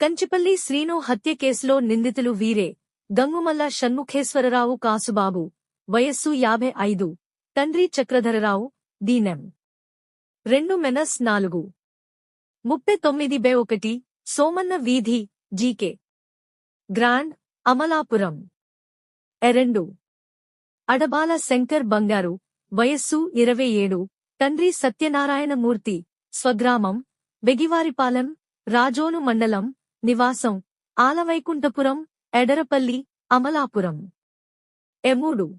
కంచిపల్లి శ్రీను హత్య కేసులో నిందితులు వీరే. గంగుమల్ల షణ్ముఖేశ్వరరావు కాసుబాబు. వయస్సు యాభై ఐదు. తండ్రి చక్రధరరావు. దీనెం. రెండు మెనస్ నాలుగు. ముప్పై తొమ్మిది బే ఒకటి. సోమన్న వీధి. జీకే. గ్రాండ్. అమలాపురం. ఎరెండు అడబాల శంకర్ బంగారు. వయస్సు ఇరవై ఏడు. తండ్రి సత్యనారాయణమూర్తి. స్వగ్రామం. బెగివారిపాలెం రాజోను మండలం. నివాసం. ఆలవైకుంఠపురం ఎడరపల్లి అమలాపురం. ఎమూడు.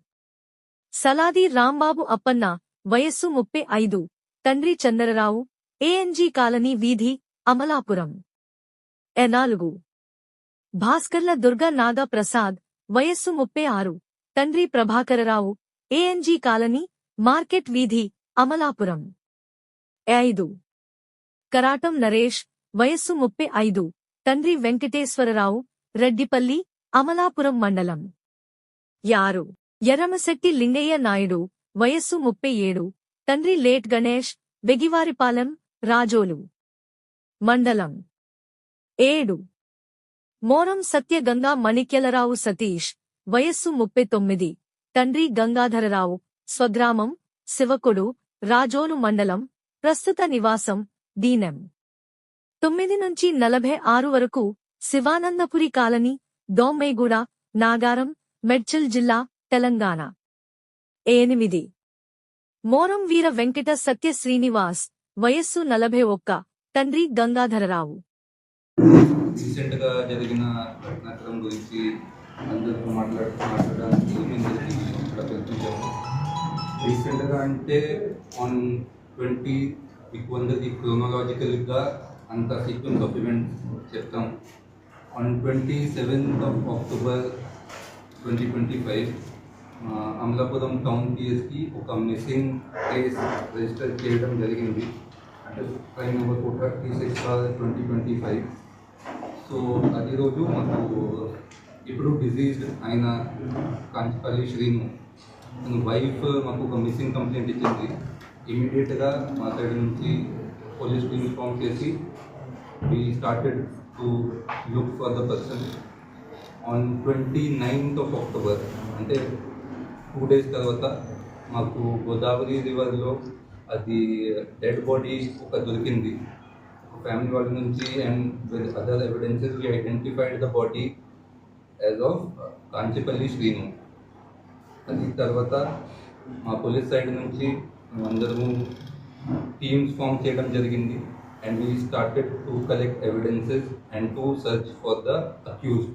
సలాది రాంబాబు అప్పన్న వయస్సు ముప్పై ఐదు తండ్రి చందరరావు ఏఎన్జీ కాలనీ వీధి అమలాపురం. ఎ నాలుగు. భాస్కర్ల దుర్గా నాగా ప్రసాద్ వయస్సు ముప్పై ఆరు తండ్రి ప్రభాకరరావు ఏఎన్జీ కాలనీ మార్కెట్ వీధి అమలాపురం. ఐదు. కరాటం నరేష్ వయస్సు ముప్పై ఐదు తండ్రి వెంకటేశ్వరరావు రెడ్డిపల్లి అమలాపురం మండలం. యారు. ఎర్రమశెట్టి లింగయ్య నాయుడు వయస్సు ముప్పై ఏడు తండ్రి లేట్ గణేష్ బెగివారిపాలెం రాజోలు. మండలం. ఏడు. మోరం సత్యగంగా మణిక్యలరావు సతీష్ వయస్సు ముప్పై తొమ్మిది తండ్రి గంగాధరరావు స్వగ్రామం శివకుడు రాజోలు మండలం ప్రస్తుత నివాసం దీనెం. తొమ్మిది నుంచి నలభై ఆరు వరకు శివానందపురి కాలనీ దోమ్మేగూడ నాగారం మెడ్చల్ జిల్లా తెలంగాణ. ఎనిమిది. మోరం వీర వెంకట సత్య శ్రీనివాస్ వయస్సు నలభై ఒక్క తండ్రి గంగాధరరావు. రీసెంట్గా జరిగిన ఘటనాక్రమం గురించి అందరితో మాట్లాడ మాట్లాడడానికి మేము ఇక్కడ పిలిపించాము రీసెంట్గా అంటే ఆన్ ట్వంటీ మీకు అందరికీ క్రోనలాజికల్గా అంత సీక్వెన్స్ ఆఫ్ ఈవెంట్స్ చెప్తాం. On twenty seventh of October twenty twenty five Amalapuram town పిఎస్కి ఒక మిస్సింగ్ కేస్ రిజిస్టర్ చేయడం జరిగింది. అంటే five number four thirty six twenty twenty five so అది రోజు మాకు ఇప్పుడు డిజీజ్డ్ అయిన కాంచిపల్లి శ్రీను తన వైఫ్ మాకు ఒక మిస్సింగ్ కంప్లైంట్ ఇచ్చింది. ఇమీడియట్గా మా సైడ్ నుంచి పోలీస్ టీమ్ ఫామ్ చేసి we started to look for the person on twenty ninth of October అంటే టూ డేస్ తర్వాత మాకు గోదావరి రివర్లో అది డెడ్ బాడీ ఒక దొరికింది. ఫ్యామిలీ వాళ్ళ నుంచి and with other evidences we identified the body as of Kanchipalli Srinu అది తర్వాత మా పోలీస్ సైడ్ నుంచి అందరము టీమ్స్ ఫామ్ చేయడం జరిగింది. and we started to collect evidences and to search for the accused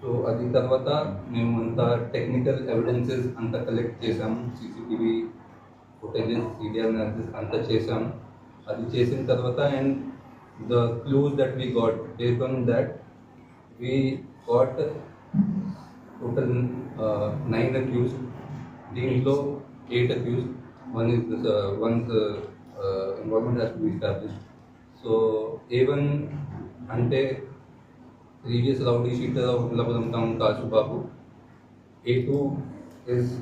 so అది తర్వాత మేము అంతా టెక్నికల్ ఎవిడెన్సెస్ అంతా కలెక్ట్ చేసాము సీసీటీవీ ఫుటేజెస్ సీడియర్ అనాలిసిస్ అంతా చేసాము అది చేసిన తర్వాత and the clues that we got based on that we got total nine accuse దీంట్లో eight accuse one is once involvement has to be establish so A one అంటే previous rowdy sheeter of Amalapuram town Kasubabu A two is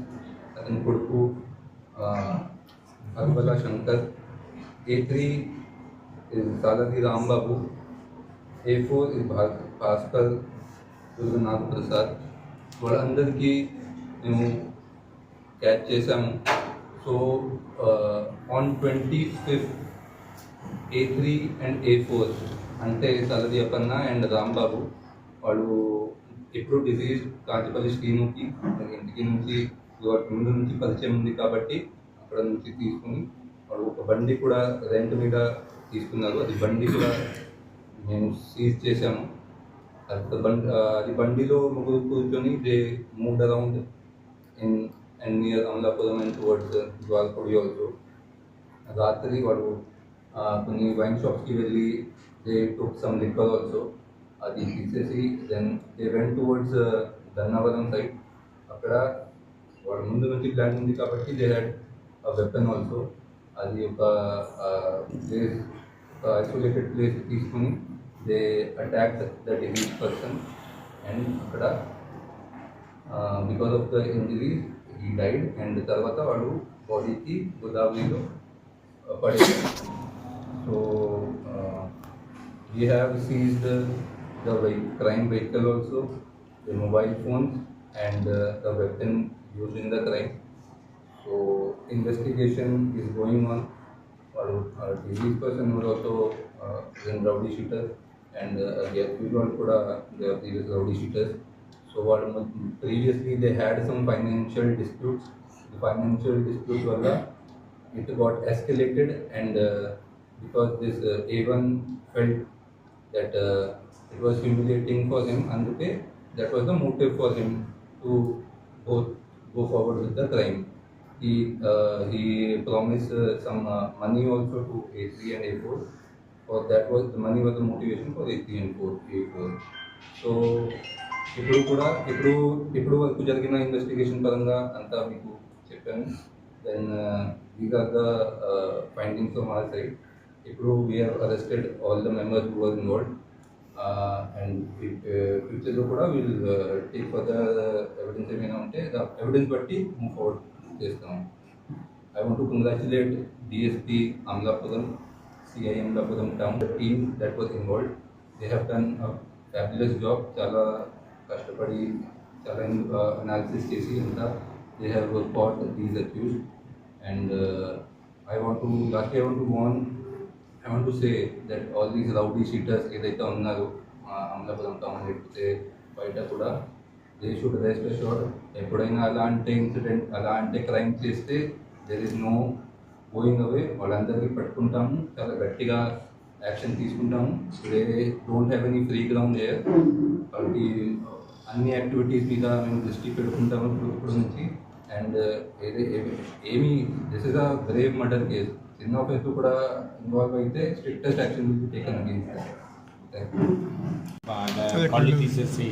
అతని కొడుకు Arbala Shankar A three is Saladi Rambabu A four is Bhaskar Nag Prasad వాళ్ళందరికీ మేము catch చేసాము so on twenty fifth A three and A four అంటే Saladi Appanna and Rambabu వాళ్ళు ఎప్పుడు disease కాంతిపల్లి శ్రీనుకి ఇంటికి నుంచి వాటి ముందు నుంచి పరిచయం ఉంది కాబట్టి అక్కడ నుంచి తీసుకుని వాళ్ళు ఒక బండి కూడా రెంట్ మీద తీసుకున్నారు. అది బండి కూడా మేము సీజ్ చేసాము అది బండి అది బండిలో ముగ్గురు కూర్చొని they moved around in and near Amalapuram and towards Dwarapudi also రాత్రి వాడు ఆ, కొన్ని వైన్ షాప్స్కి వెళ్ళి they took some liquor also అది తీసేసి then they went towards Gannavaram side అక్కడ వాడు ముందు నుంచి ప్లాన్ ఉంది కాబట్టి దే హ్యాడ్ వెపన్ ఆల్సో అది ఒక ప్లేస్ ఒక ఐసోలేటెడ్ ప్లేస్ తీసుకుని they attack the deceased person and అక్కడ బికాస్ ఆఫ్ ద ఇంజరీస్ ఈ డైడ్ అండ్ తర్వాత వాడు బాడీకి గోదావరిలో పడేశాడు so we have seized the, the vehi- crime vehicle also, the mobile phones, and uh, the weapon used in the crime. So investigation is going on. Our, our disease person was also uh, in rowdy shooter, and uh, the accused one So what previously they had some financial disputes. The financial disputes were it got escalated and uh, because this uh, A1 felt that uh, it was humiliating for him and that was the motive for him to go, go forward with the crime. He, uh, he promised uh, some uh, money also to A3 and A4 for that was the money was the motivation for A3 and 4, A4. So ఇప్పుడు కూడా ఇప్పుడు ఇప్పుడు వరకు జరిగిన investigation పరంగా అంతా మీకు చెప్పాను then these are the findings of our side ఇప్పుడు we have arrested all the members who were involved and ఫ్యూచర్లో కూడా వీల్ టేక్ ఫర్దర్ ఎవిడెన్స్ ఏమైనా ఉంటే ఎవిడెన్స్ బట్టి మూవ్ ఫార్వర్డ్ చేస్తాం I want to congratulate DSP Amalapuram CI Amalapuram town the team that was involved they have done fabulous job చాలా కష్టపడి చాలా analysis చేసి అంతా they have caught these accuse and I want to last I want to warn I want to say that all these rowdy sheeters ఏదైతే ఉన్నారో ఆ, Amalapuram town లేకపోతే బయట కూడా దే షుడ్ రెస్ట్ అష్యూర్డ్ ఎప్పుడైనా అలాంటి ఇన్సిడెంట్ అలాంటి క్రైమ్ చేస్తే there is no going away వాళ్ళందరికీ పట్టుకుంటాము చాలా గట్టిగా యాక్షన్ తీసుకుంటాము. They don't have any free ground ఏ వాళ్ళకి అన్ని యాక్టివిటీస్ మీద మేము దృష్టి పెట్టుకుంటాము ఇప్పుడు నుంచి. అండ్ ఏదే ఏమి this is a grave murder case చిన్న ఆఫీస్ కూడా ఇన్వాల్వ్ అయితే strictest action will be taken against thank you కళ్ళు తీసేసి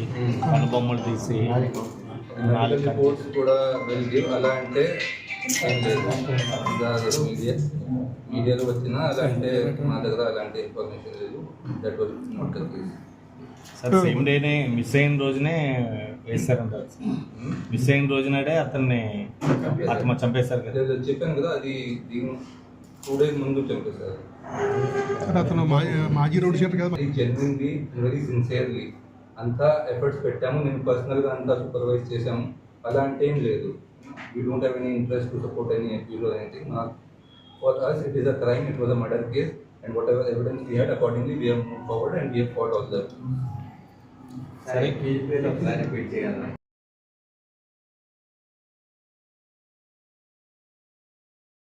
కనుబొమ్మలు తీసి మెడికల్ రిపోర్ట్స్ కూడా విల్ గివ్ అలా అంటే ఏం లేదు మీడియా మీడియాలో వచ్చినా అలా అంటే మా దగ్గర అలాంటి ఇన్ఫర్మేషన్ లేదు. That was not sir same డేనే మిస్ అయిన రోజునే వేస్తారంట మిస్ అయిన రోజునాడే అతన్ని ఆత్మ చంపేశారు కదా. చెప్పాను కదా అది దీని టూ డేస్ ముందు చంపేశారు. సార్ అతను మాజీ మాజీ రోడ్ షీటర్ కదా. జెన్యున్లీ వెరీ సిన్సియర్లీ అంతా ఎఫర్ట్స్ పెట్టాము. నేను పర్సనల్గా అంతా సూపర్వైజ్ చేశాము. అలా అంటే ఏం లేదు. We don't have any interest to support any or anything not for us it is a crime it was a murder case and whatever evidence we had accordingly we have move forward and we have fought all the సరే clarify చేయాలి.